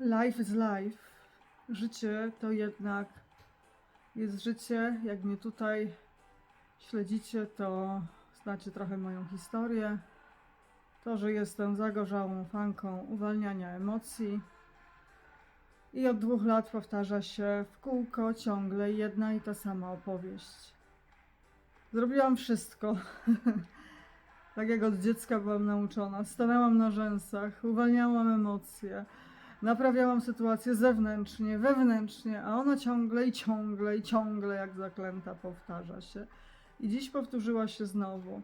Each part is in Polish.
Life is life. Życie to jednak jest życie. Jak mnie tutaj śledzicie, to znacie trochę moją historię. To, że jestem zagorzałą fanką uwalniania emocji. I od dwóch lat powtarza się w kółko ciągle jedna i ta sama opowieść. Zrobiłam wszystko. tak jak od dziecka byłam nauczona. Stanęłam na rzęsach, uwalniałam emocje, naprawiałam sytuację zewnętrznie, wewnętrznie, a ona ciągle i ciągle i ciągle jak zaklęta powtarza się. I dziś powtórzyła się znowu.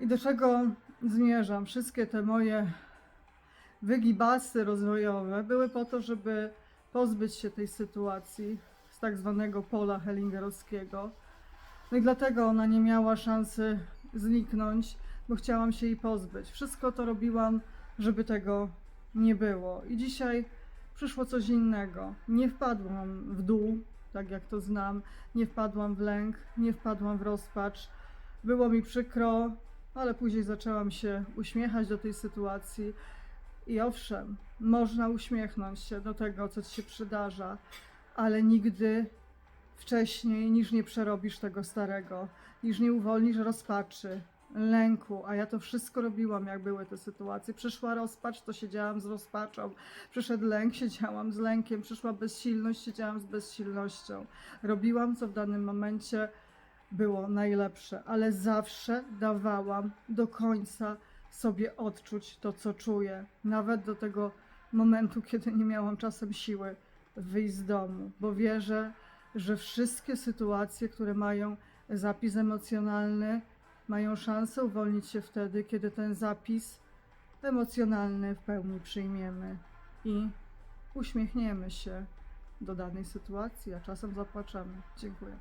I do czego zmierzam? Wszystkie te moje wygibasy rozwojowe były po to, żeby pozbyć się tej sytuacji z tak zwanego pola hellingerowskiego. No i dlatego ona nie miała szansy zniknąć, bo chciałam się jej pozbyć. Wszystko to robiłam, żeby tego nie było. I dzisiaj przyszło coś innego. Nie wpadłam w dół, tak jak to znam, nie wpadłam w lęk, nie wpadłam w rozpacz. Było mi przykro, ale później zaczęłam się uśmiechać do tej sytuacji. I owszem, można uśmiechnąć się do tego, co ci się przydarza, ale nigdy wcześniej, niż nie przerobisz tego starego, niż nie uwolnisz rozpaczy, lęku, a ja to wszystko robiłam, jak były te sytuacje. Przyszła rozpacz, to siedziałam z rozpaczą. Przyszedł lęk, siedziałam z lękiem. Przyszła bezsilność, siedziałam z bezsilnością. Robiłam, co w danym momencie było najlepsze, ale zawsze dawałam do końca sobie odczuć to, co czuję. Nawet do tego momentu, kiedy nie miałam czasem siły wyjść z domu, bo wierzę, że wszystkie sytuacje, które mają zapis emocjonalny, mają szansę uwolnić się wtedy, kiedy ten zapis emocjonalny w pełni przyjmiemy i uśmiechniemy się do danej sytuacji, a czasem zapłaczemy. Dziękuję.